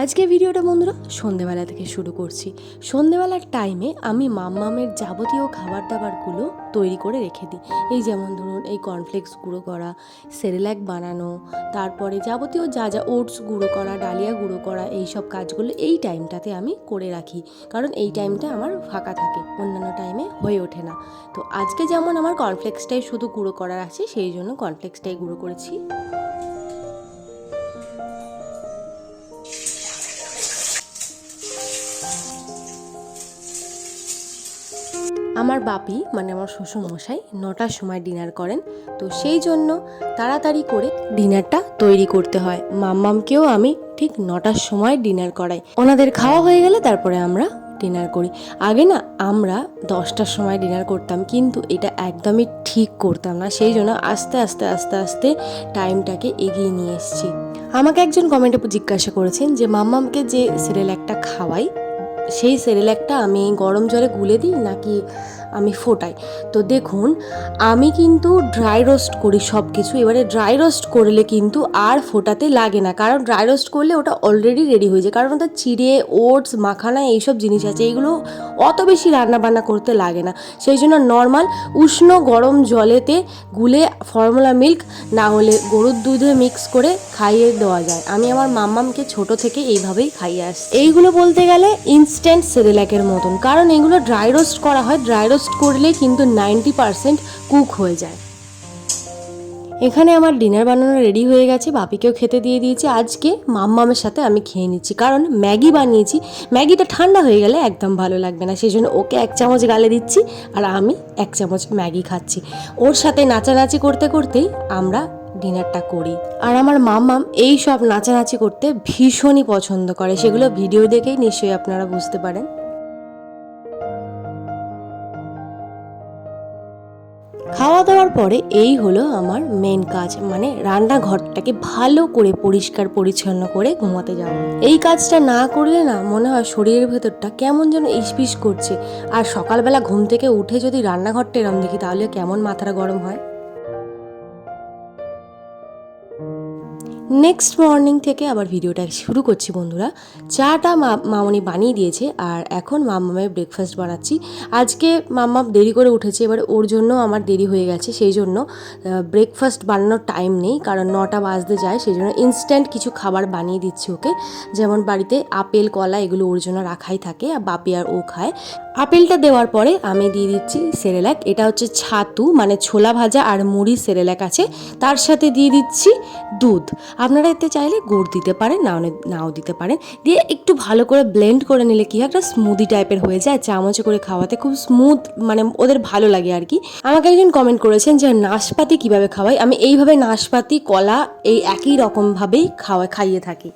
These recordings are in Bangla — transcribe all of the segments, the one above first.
আজকে ভিডিওটা বন্ধুরা সন্ধেবেলা থেকে শুরু করছি। সন্ধেবেলার টাইমে আমি মাম্মামের যাবতীয় খাবার দাবারগুলো তৈরি করে রেখে দিই। এই যেমন ধরুন, এই কর্নফ্লেক্স গুঁড়ো করা সেরেল্যাক বানানো, তারপরে যাবতীয় যা যা ওটস গুঁড়ো করা, ডালিয়া গুঁড়ো করা, এই সব কাজগুলো এই টাইমটাতে আমি করে রাখি। কারণ এই টাইমটা আমার ফাঁকা থাকে, অন্যান্য টাইমে হয়ে ওঠে না। তো আজকে যেমন আমার কর্নফ্লেক্সটাই শুধু গুঁড়ো করার আছে, সেই জন্য কর্নফ্লেক্সটাই গুঁড়ো করেছি। আমার বাপি মানে আমার শ্বশুর মশাই নটার সময় ডিনার করেন। তো সেই জন্য তাড়াতাড়ি করে ডিনারটা তৈরি করতে হয়। মাম্মামকেও আমি ঠিক নটার সময় ডিনার করাই। ওনাদের খাওয়া হয়ে গেলে তারপরে আমরা ডিনার করি। আগে না, আমরা দশটার সময় ডিনার করতাম, কিন্তু এটা একদমই ঠিক করতাম না। সেই জন্য আস্তে আস্তে আস্তে আস্তে টাইমটাকে এগিয়ে নিয়ে এসেছি। আমাকে একজন কমেন্টে জিজ্ঞাসা করেছেন যে, মাম্মামকে যে সিরিয়াল একটা খাওয়াই সেই সেরেলাকটা আমি গরম জলে গুলে দিই নাকি আমি ফোটাই। তো দেখুন, আমি কিন্তু ড্রাই রোস্ট করি সব কিছু এবারে ড্রাই রোস্ট করলে কিন্তু আর ফোটাতে লাগে না। কারণ ড্রাই রোস্ট করলে ওটা অলরেডি রেডি হয়ে যায়। কারণ ওটা চিড়ে, ওটস, মাখানা এইসব জিনিস আছে। এইগুলো অত বেশি রান্নাবান্না করতে লাগে না। সেই জন্য নর্মাল উষ্ণ গরম জলেতে গুলে ফর্মুলা মিল্ক না হলে গরুর দুধে মিক্স করে খাইয়ে দেওয়া যায়। আমি আমার মাম্মামকে ছোট থেকে এইভাবেই খাইয়ে আসছি। এইগুলো বলতে গেলে ইনস্ট্যান্ট সেরেল্যাকের মতন। কারণ এগুলো ড্রাই রোস্ট করা হয়। ড্রাই রোস্ট করলে কিন্তু নাইনটি পারসেন্ট কুক হয়ে যায়। এখানে আমার ডিনার বানানো রেডি হয়ে গেছে, বাপিকেও খেতে দিয়ে দিয়েছি। আজকে মাম্মামের সাথে আমি খেয়ে নিচ্ছি, কারণ ম্যাগি বানিয়েছি। ম্যাগিটা ঠান্ডা হয়ে গেলে একদম ভালো লাগবে না সেই জন্য ওকে এক চামচ গালে দিচ্ছি আর আমি এক চামচ ম্যাগি খাচ্ছি। ওর সাথে নাচানাচি করতে করতেই আমরা ডিনারটা করি। আর আমার মাম্মাম এই সব নাচানাচি করতে ভীষণই পছন্দ করে, সেগুলো ভিডিও দেখেই নিশ্চয়ই আপনারা বুঝতে পারেন। খাওয়া দাওয়ার পরে এই হলো আমার মেন কাজ মানে রান্নাঘরটাকে ভালো করে পরিষ্কার পরিচ্ছন্ন করে ঘুমাতে যাওয়া। এই কাজটা না করলে না মনে হয় শরীরের ভেতরটা কেমন যেন ইসপিস করছে। আর সকালবেলা ঘুম থেকে উঠে যদি রান্নাঘরটা এরম দেখি তাহলে কেমন মাথাটা গরম হয়? নেক্সট মর্নিং থেকে আবার ভিডিওটা শুরু করছি বন্ধুরা। চাটা মামনি বানিয়ে দিয়েছে আর এখন মাম্মামের ব্রেকফাস্ট বানাচ্ছি। আজকে মাম্মা দেরি করে উঠেছে, এবার ওর জন্য আমার দেরি হয়ে গেছে, সেই জন্য ব্রেকফাস্ট বানানোর টাইম নেই, কারণ নটা বাজতে যায়, সেই জন্য ইনস্ট্যান্ট কিছু খাবার বানিয়ে দিচ্ছি ওকে। যেমন বাড়িতে আপেল, কলা, এগুলো ওর জন্য রাখাই থাকে, আর বাপি আর ও খায়। আপেলটা দেওয়ার পরে আমি দিয়ে দিচ্ছি সেরেলাক। এটা হচ্ছে ছাতু মানে ছোলা ভাজা আর মুড়ি সেরেলাক আছে। তার সাথে দিয়ে দিচ্ছি দুধ। আপনারা এতে চাইলে গুড় দিতে পারেন, নাও নাও দিতে পারেন। দিয়ে একটু ভালো করে ব্লেন্ড করে নিলে কি হয়, একটা স্মুদি টাইপের হয়ে যায় চামচে করে খাওয়াতে খুব স্মুথ মানে ওদের ভালো লাগে আর কি। আমাকে একজন কমেন্ট করেছেন যে, নাশপাতি কীভাবে খাওয়াই? আমি এইভাবে নাশপাতি, কলা এই একই রকমভাবেই খাওয়া খাইয়ে থাকি।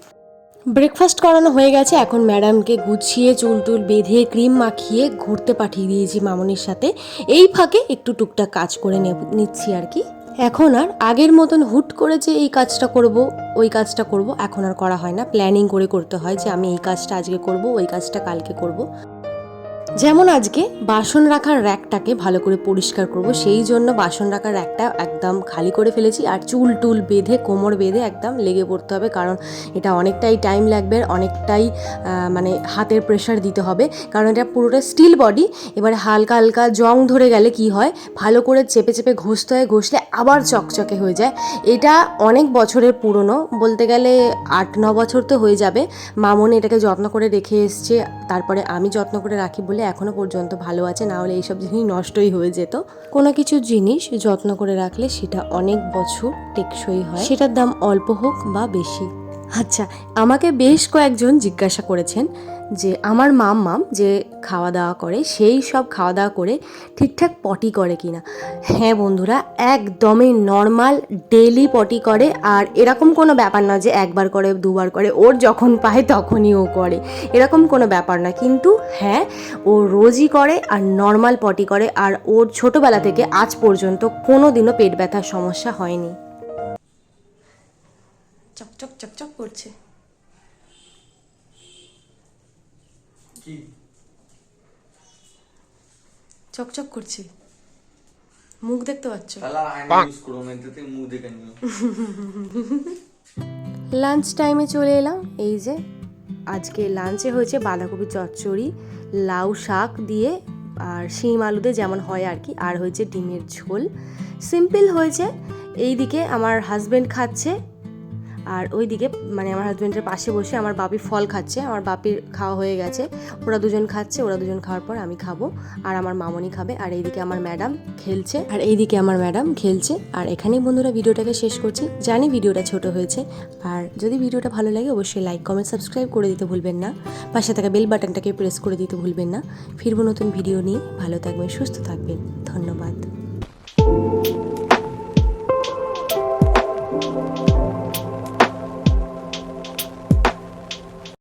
ব্রেকফাস্ট করানো হয়ে গেছে, এখন ম্যাডামকে গুছিয়ে চুল টুল বেঁধে ক্রিম মাখিয়ে ঘুরতে পাঠিয়ে দিয়েছি মামনির সাথে। এই ফাঁকে একটু টুকটাক কাজ করে নিচ্ছি আর কি। এখন আর আগের মতন হুট করে যে এই কাজটা করব, ওই কাজটা করব, এখন আর করা হয় না। প্ল্যানিং করে করতে হয় যে আমি এই কাজটা আজকে করব, ওই কাজটা কালকে করব। যেমন আজকে বাসন রাখার র্যাকটাকে ভালো করে পরিষ্কার করব, সেই জন্য বাসন রাখার র্যাকটা একদম খালি করে ফেলেছি। আর চুল টুল বেঁধে, কোমর বেঁধে একদম লেগে পড়তে হবে, কারণ এটা অনেকটাই টাইম লাগবে, অনেকটাই মানে হাতের প্রেশার দিতে হবে। কারণ এটা পুরোটা স্টিল বডি এবারে হালকা হালকা জং ধরে গেলে কি হয়, ভালো করে চেপে চেপে ঘষতে হয়, ঘষলে আবার চকচকে হয়ে যায়। এটা অনেক বছরের পুরনো, বলতে গেলে আট, ন বছর তো হয়ে যাবে। মামন এটাকে যত্ন করে রেখে এসছে। তারপরে আমি যত্ন করে রাখি বলে এখনও পর্যন্ত ভালো আছে, না হলে এইসব জিনিস নষ্টই হয়ে যেত। কোনো কিছু জিনিস যত্ন করে রাখলে সেটা অনেক বছর টেকসই হয়। সেটার দাম অল্প হোক বা বেশি। আচ্ছা আমাকে বেশ কয়েকজন জিজ্ঞাসা করেছেন যে আমার মাম মাম যে খাওয়া দাওয়া করে, সেই সব খাওয়া দাওয়া করে ঠিকঠাক পটি করে কিনা। হ্যাঁ বন্ধুরা, একদমই নর্মাল ডেলি পটি করে, আর এরকম কোনো ব্যাপার না যে একবার করে, দুবার করে, ওর যখন পায় তখনই ও করে। এরকম কোনো ব্যাপার না, কিন্তু হ্যাঁ ও রোজই করে আর নর্মাল পটি করে, আর ওর ছোটোবেলা থেকে আজ পর্যন্ত কোনো দিনও পেট ব্যথার সমস্যা হয়নি। চকচক চকচক করছে। কি? চকচক করছে। মুখ দেখতে পাচ্ছ? লাঞ্চ টাইমে চলে এলাম। এই যে আজকে লাঞ্চে হয়েছে বাঁধাকপি চচ্চড়ি লাউ শাক দিয়ে আর শিম আলুতে যেমন হয় আর কি আর হয়েছে ডিমের ঝোল। সিম্পল হয়েছে। এইদিকে আমার হাজব্যান্ড খাচ্ছে। আর ওইদিকে মানে আমার হাজব্যান্ডের পাশে বসে আমার বাপি ফল খাচ্ছে, আমার বাপির খাওয়া হয়ে গেছে। ওরা দুজন খাচ্ছে, ওরা দুজন খাওয়ার পর আমি খাব, আর আমার মামনি খাবে। আর এইদিকে আমার ম্যাডাম খেলছে, আর এইদিকে আমার ম্যাডাম খেলছে। আর এখানেই বন্ধুরা ভিডিওটাকে শেষ করছি। জানি ভিডিওটা ছোট হয়েছে, আর যদি ভিডিওটা ভালো লাগে অবশ্যই লাইক কমেন্ট সাবস্ক্রাইব করে দিতে ভুলবেন না। পাশে থাকা বেল বাটনটাকে প্রেস করে দিতে ভুলবেন না। ফিরবো নতুন ভিডিও নিয়ে। ভালো থাকবেন, সুস্থ থাকবেন। ধন্যবাদ।